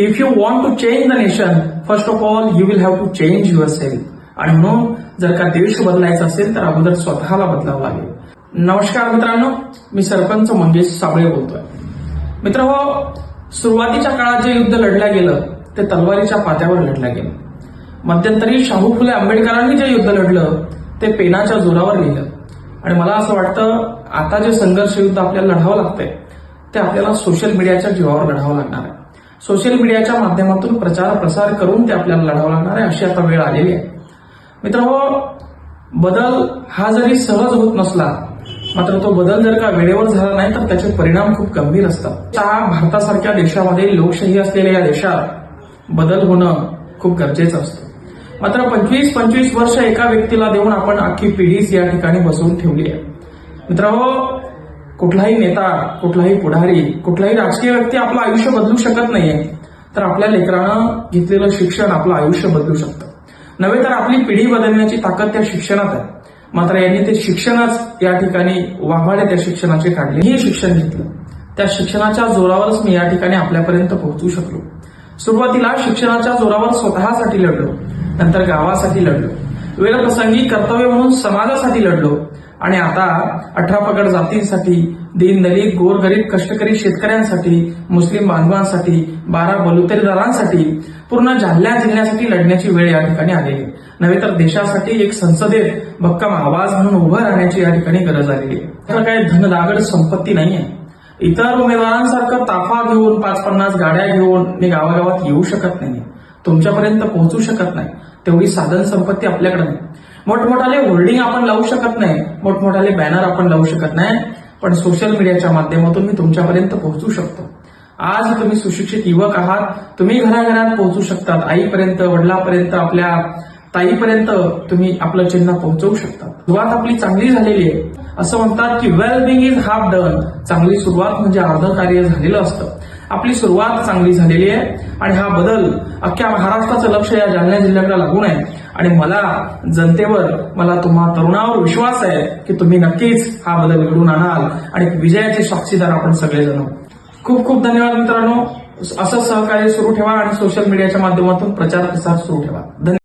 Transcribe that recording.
की if you want to change the nation first of all you will have to change yourself आणि म्हणून जर का देश बदलायचा असेल तर अगोदर स्वतःला बदलावं लागेल. नमस्कार मित्रांनो मी सरपंच मंगेश साबळे बोलतोय. मित्र सुरुवातीच्या काळात जे युद्ध लढलं गेलं ते तलवारीच्या पात्यावर लढलं गेलं. मध्यंतरी शाहू फुले आंबेडकरांनी जे युद्ध लढलं ते पेनाच्या जोरावर लिहिलं. आणि मला असं वाटतं आता जे संघर्ष युद्ध आपल्याला लढावं लागतंय ते आपल्याला सोशल मीडियाच्या जीवावर लढावं लागणार आहे. सोशल मीडियाच्या माध्यमातून प्रचार प्रसार करून ते आपल्याला लढावं लागणार आहे अशी आता वेळ आलेली आहे. मित्र बदल हा जरी सहज होत नसला मात्र तो बदल जर का वेळेवर झाला नाही तर त्याचे परिणाम खूप गंभीर असतात. त्या भारतासारख्या देशामध्ये लोकशाही असलेल्या या देशात बदल होणं खूप गरजेचं असतं. मात्र पंचवीस पंचवीस वर्ष एका व्यक्तीला देऊन आपण अख्खी पिढीच या ठिकाणी बसवून ठेवली आहे. मित्रांनो कुठलाही नेता कुठलाही पुढारी कुठलाही राजकीय व्यक्ती आपलं आयुष्य बदलू शकत नाहीये. तर आपल्या लेकरानं घेतलेलं शिक्षण आपलं आयुष्य बदलू शकतं. नव्हे तर आपली पिढी बदलण्याची ताकद त्या शिक्षणात आहे. मात्र यांनी ते शिक्षणच या ठिकाणी वाभाडे त्या शिक्षणाचे काढले. हे शिक्षण घेतलं. त्या शिक्षणाच्या जोरावरच मी या ठिकाणी आपल्यापर्यंत पोहोचू शकलो. सुरुवातीला शिक्षणाच्या जोरावर स्वतःसाठी लढलो नंतर गावासाठी लढलो. वेळप्रसंगी कर्तव्य म्हणून समाजासाठी लढलो. आणि आता अठरा पगड जातींसाठी दीनदलित गोरगरीब कष्टकरी शेतकऱ्यांसाठी मुस्लिम बांधवांसाठी बारा बलुतेदारांसाठी पूर्ण जालना जिल्ह्यासाठी लढण्याची वेळ या ठिकाणी आलेली नव्हे तर देशासाठी एक संसदेत भक्कम आवाज म्हणून उभं राहण्याची या ठिकाणी गरज आलेली आहे. तर काय धनदागड संपत्ती नाहीये इतर उमेदवारांसारखं ताफा घेऊन पाच पन्नास गाड्या घेऊन मी गावागावात येऊ शकत नाही. तुमच्यापर्यंत पोहोचू शकत नाही. तेवढी साधन संपत्ती आपल्याकडे नाही. मोठमोठाले होल्डिंग आपण लावू शकत नाही मोठमोठाले बॅनर आपण लावू शकत नाही पण सोशल मीडियाच्या माध्यमातून मी तुमच्यापर्यंत पोहोचू शकतो. आज तुम्ही सुशिक्षित युवक आहात तुम्ही घराघरात पोहोचू शकतात आईपर्यंत वडिलापर्यंत आपल्या ताईपर्यंत तुम्ही आपलं चिन्ह पोहोचवू शकता. सुरुवात आपली चांगली झालेली आहे. असं म्हणतात की well being is half done चांगली सुरुवात म्हणजे अर्ध कार्य झालेलं असतं. आपली सुरुवात चांगली झालेली आहे आणि हा बदल अख्ख्या महाराष्ट्राचं लक्ष या जालना जिल्ह्याकडे लागून आहे. आणि मला जनतेवर मला तुम्हा तरुणावर विश्वास आहे की तुम्ही नक्कीच हा बदल घडून आणाल आणि विजयाचे साक्षीदार आपण सगळेजण खूप खूप धन्यवाद मित्रांनो. असं सहकार्य सुरू ठेवा आणि सोशल मीडियाच्या माध्यमातून प्रचार प्रसार सुरू ठेवा. धन्यवाद